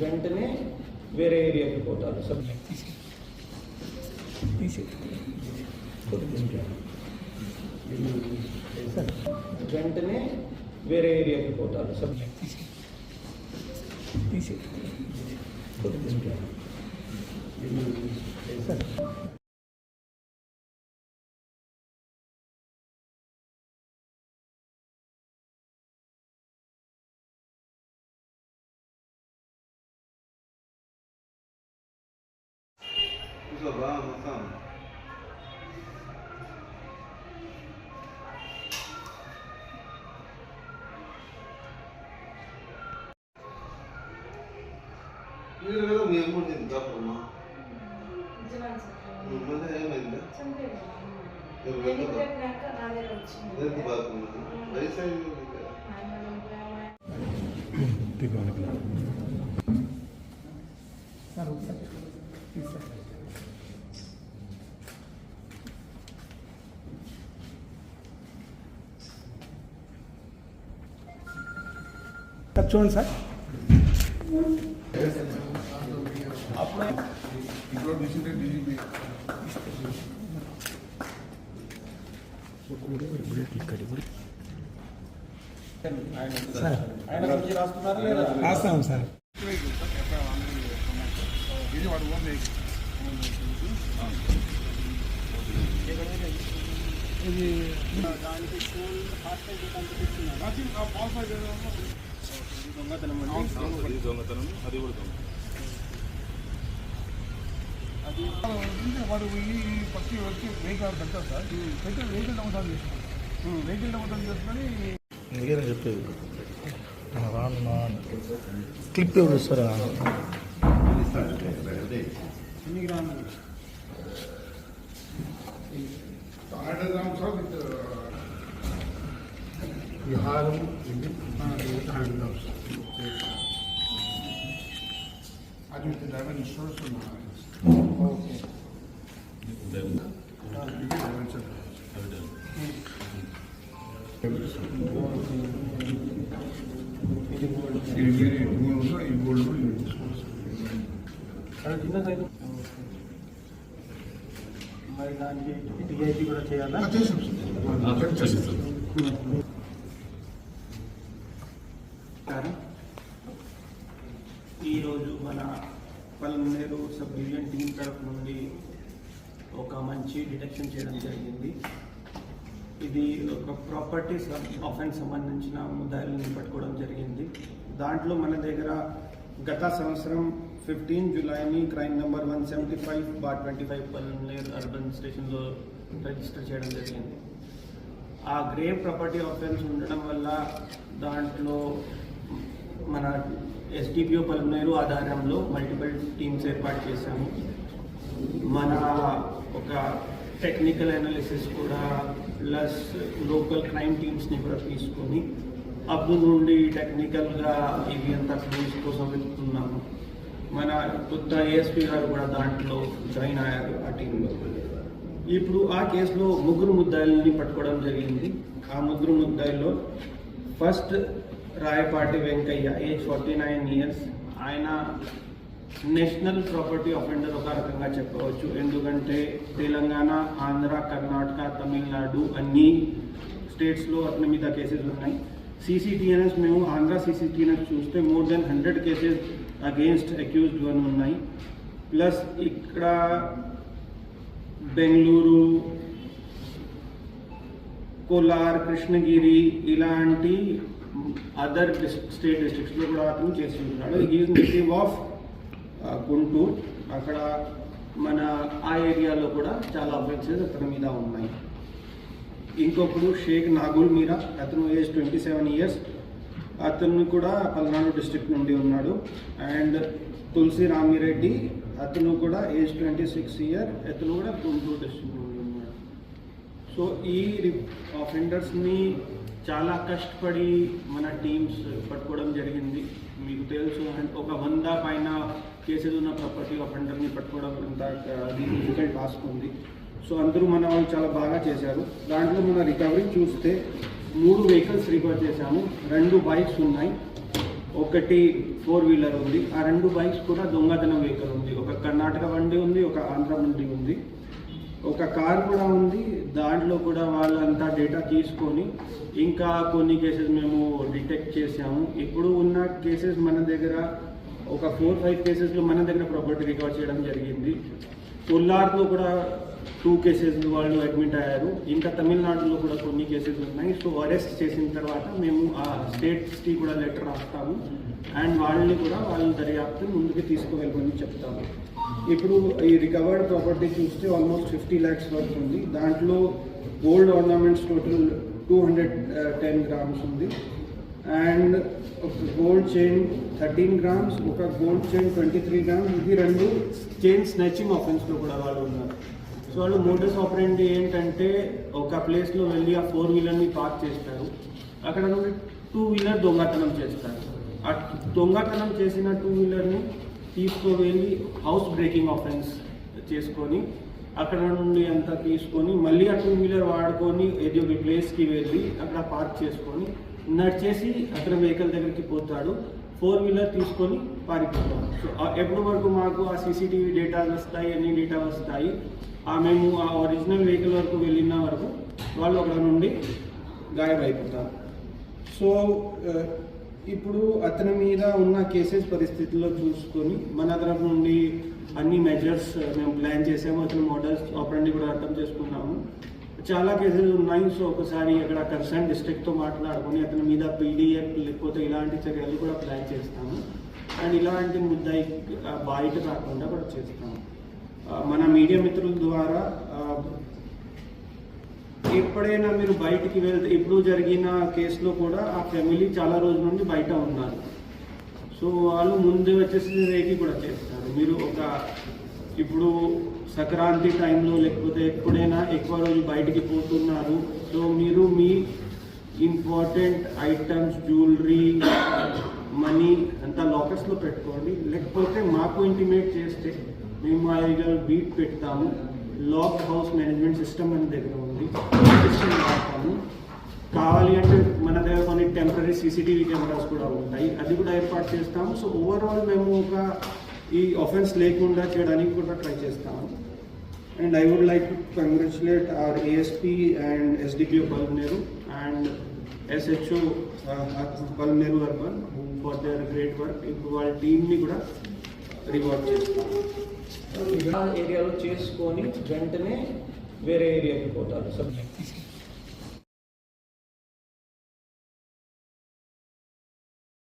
వెంటనే వేరే ఏరియాకి పోతారు సబ్ వెంటనే వేరే ఏరియాకి పోతారు lo vamos, vamos. 이걸 가서 미 한번 된다 보마. 얼마나 해야겠다. 비가 오니까. సార్ చూడండి సార్. సార్. ఆయన గురించి రాస్తున్నారు లేదా రాస్తాం సార్ వాడు ఈ ఫస్ట్ వచ్చి వెహికల్ పెడతారు సార్ పెట్టి వెహికల్ దొంగతనం చేస్తున్నాడు వెహికల్ దొంగతనం చేసుకొని చెప్పేది రాను క్లిప్ ఎవరు ఇస్తారా విహారం ఇది అది విత్ డ్రైవర్ ఇన్సూరెన్స్ ఓకే ఇది వేరే మూడు ఈ గోల్డ్ ఇది తీసుకోవచ్చు మరి దానికి టీఐపీ కూడా చేయాలా? చేసాం సార్ చేస్తాం నమస్కారం ఈరోజు మన పల్మనేరు సబ్ డివిజన్ టీం తరఫు నుండి ఒక మంచి డిటెక్షన్ చేయడం జరిగింది. ఇది ఒక ప్రాపర్టీ ఆఫెన్స్ సంబంధించిన ముద్దాయిలను పట్టుకోవడం జరిగింది. దాంట్లో మన దగ్గర గత సంవత్సరం fifteen జులైని crime number one seventy five bar twenty five Palamaner urban స్టేషన్లో రిజిస్టర్ చేయడం జరిగింది. ఆ గ్రేవ్ ప్రాపర్టీ ఆఫెన్స్ ఉండడం వల్ల దాంట్లో మన ఎస్డిపిఓ పలునేరు ఆధారంలో మల్టిపుల్ టీమ్స్ ఏర్పాటు చేశాము. మన ఒక టెక్నికల్ అనాలిసిస్ కూడా ప్లస్ లోకల్ క్రైమ్ టీమ్స్ని కూడా తీసుకొని అప్పుడు నుండి టెక్నికల్గా ఇవి అంతా క్లూస్ కోసం వెతుకుతున్నాము. మన కొత్త ఏఎస్పీ గారు కూడా దాంట్లో జాయిన్ అయ్యారు ఆ టీంలో ఇప్పుడు ఆ కేసులో ముగ్గురు ముద్దాయిల్ని పట్టుకోవడం జరిగింది. ఆ ముగ్గురు ముద్దాయిల్లో first Rayapati Venkaiah age forty nine years ఆయన నేషనల్ ప్రాపర్టీ అఫెండర్ ఒక రకంగా చెప్పవచ్చు. ఎందుకంటే తెలంగాణ ఆంధ్ర కర్ణాటక తమిళనాడు అన్ని స్టేట్స్లో అతని మీద కేసెస్ ఉన్నాయి. సీసీటీఎన్ఎస్ మేము ఆంధ్ర సీసీటీఎన్ఎస్ చూస్తే more than hundred cases against accused one ఉన్నాయి. ప్లస్ ఇక్కడ బెంగళూరు కోలార్ కృష్ణగిరి ఇలాంటి అదర్ స్టేట్ డిస్ట్రిక్ట్స్లో కూడా అతను చేసి ఉంటున్నాడు. Is native of Guntur. అక్కడ మన ఆ ఏరియాలో కూడా చాలా అఫెన్సెస్ అతని మీద ఉన్నాయి. ఇంకొకడు షేక్ నాగుల్ మీరా. అతను ఏజ్ ట్వంటీ సెవెన్ ఇయర్స్ అతను కూడా పల్నాడు డిస్ట్రిక్ట్ నుండి ఉన్నాడు. అండ్ తులసి రామిరెడ్డి అతను కూడా ఏజ్ ట్వంటీ సిక్స్ ఇయర్ అతను కూడా గుంటూరు డిస్ట్రిక్ట్ నుండి ఉన్నాడు. సో ఈ ఆఫెండర్స్ని చాలా కష్టపడి మన టీమ్స్ పట్టుకోవడం జరిగింది. మీకు తెలుసు ఒక వంద పైన కేసెస్ ఉన్న ప్రాపర్టీ ఆఫెండర్ని పట్టుకోవడం అంత డిఫికల్ట్ టాస్క్ ఉంది. సో అందరూ మన వాళ్ళు చాలా బాగా చేశారు. దాంట్లో మన రికవరీ చూస్తే మూడు వెహికల్స్ రికవర్ చేశాము. రెండు బైక్స్ ఉన్నాయి. ఒకటి ఫోర్ వీలర్ ఉంది. ఆ రెండు బైక్స్ కూడా దొంగతనం వెహికల్ ఉంది. ఒక కర్ణాటక బండి ఉంది ఒక ఆంధ్ర బండి ఉంది. ఒక కార్ కూడా ఉంది దాంట్లో కూడా వాళ్ళంతా డేటా తీసుకొని ఇంకా కొన్ని కేసెస్ మేము డిటెక్ట్ చేసాము ఇప్పుడు ఉన్న కేసెస్ మన దగ్గర ఒక ఫోర్ ఫైవ్ కేసెస్లో మన దగ్గర ప్రాపర్టీ రికవర్ చేయడం జరిగింది. కొల్లార్లో కూడా టూ కేసెస్ వాళ్ళు అడ్మిట్ అయ్యారు. ఇంకా తమిళనాడులో కూడా కొన్ని కేసెస్ ఉన్నాయి. సో అరెస్ట్ చేసిన తర్వాత మేము ఆ స్టేట్స్కి కూడా లెటర్ రాస్తాము. అండ్ వాళ్ళని కూడా వాళ్ళు దర్యాప్తు ముందుకు తీసుకువెళ్ళమని చెప్తాము. ఇప్పుడు ఈ రికవర్డ్ ప్రాపర్టీ చూస్తే ఆల్మోస్ట్ ఫిఫ్టీ ల్యాక్స్ వరకు ఉంది. దాంట్లో gold ornaments total two hundred ten grams ఉంది. అండ్ ఒక గోల్డ్ చైన్ థర్టీన్ గ్రామ్స్ ఒక gold chain twenty three grams ఇది రెండు చైన్ స్నాచింగ్ ఆఫెన్స్లో కూడా వాళ్ళు ఉన్నారు. సో వాళ్ళు మోటర్స్ ఆపరేండి ఏంటంటే ఒక ప్లేస్లో వెళ్ళి ఆ ఫోర్ వీలర్ని పార్క్ చేస్తారు. అక్కడ టూ వీలర్ దొంగతనం చేస్తారు. ఆ దొంగతనం చేసిన టూ వీలర్ని తీసుకువెళ్ళి హౌస్ బ్రేకింగ్ ఆఫెన్స్ చేసుకొని అక్కడ నుండి అంతా తీసుకొని మళ్ళీ ఆ టూ వీలర్ వాడుకొని ఏదో ఒక ప్లేస్కి వెళ్ళి అక్కడ పార్క్ చేసుకొని నడిచేసి అక్కడ వెహికల్ దగ్గరికి పోతాడు. ఫోర్ వీలర్ తీసుకొని పారిపోతాడు సో ఎప్పటి వరకు మాకు ఆ సీసీటీవీ డేటా వస్తాయి అన్ని డేటా వస్తాయి ఆ మేము ఆ ఒరిజినల్ వెహికల్ వరకు వెళ్ళిన వరకు వాళ్ళు అక్కడ నుండి గాయమైపోతారు సో uh, ఇప్పుడు అతని మీద ఉన్న కేసెస్ పరిస్థితుల్లో చూసుకొని మన తరఫు నుండి అన్ని మెజర్స్ మేము ప్లాన్ చేసాము అతని మోడల్స్ ఆపరండి కూడా అర్థం చేసుకున్నాము. చాలా కేసెస్ ఉన్నాయి. సో ఒకసారి అక్కడ కన్సర్న్ డిస్ట్రిక్ట్తో మాట్లాడుకొని అతని మీద పీడిఎఫ్ లేకపోతే ఇలాంటి చర్యలు కూడా ప్లాన్ చేస్తాము. అండ్ ఇలాంటి ముద్దాయి బయట కాకుండా కూడా చేస్తాము. మన మీడియా మిత్రుల ద్వారా ఎప్పుడైనా మీరు బయటికి వెళ్తే ఇప్పుడు జరిగిన కేసులో కూడా ఆ ఫ్యామిలీ చాలా రోజుల నుండి బయట ఉన్నారు. సో వాళ్ళు ముందు వచ్చేసి రేకి కూడా చేస్తారు. మీరు ఒక ఇప్పుడు సంక్రాంతి టైంలో లేకపోతే ఎప్పుడైనా ఎక్కువ రోజు బయటికి పోతున్నారు. సో మీరు మీ ఇంపార్టెంట్ ఐటమ్స్ జ్యువెలరీ మనీ అంతా లాకర్స్లో పెట్టుకోండి. లేకపోతే మాకు ఇంటిమేట్ చేస్తే మేము మా దగ్గర బీట్ పెడతాము. లాక్ హౌస్ మేనేజ్మెంట్ సిస్టమ్ మన దగ్గర ఉంది. సిస్టమ్ వాడతాము కావాలి అంటే మన దగ్గర కొన్ని టెంపరీ సీసీటీవీ కెమెరాస్ కూడా ఉంటాయి. అది కూడా ఏర్పాటు చేస్తాము. సో ఓవరాల్ మేము ఒక ఈ ఆఫెన్స్ లేకుండా చేయడానికి కూడా ట్రై చేస్తాము. And I would like to congratulate our ASP and SDPO Palamaner and SHO Nehru urban for their great work ఇప్పుడు వాళ్ళ టీమ్ని కూడా రివార్డ్ చేస్తాము ఏరియాలో చేసుకొని వెంటనే వేరే ఏరియాకి పోతారు. సబ్జెక్ట్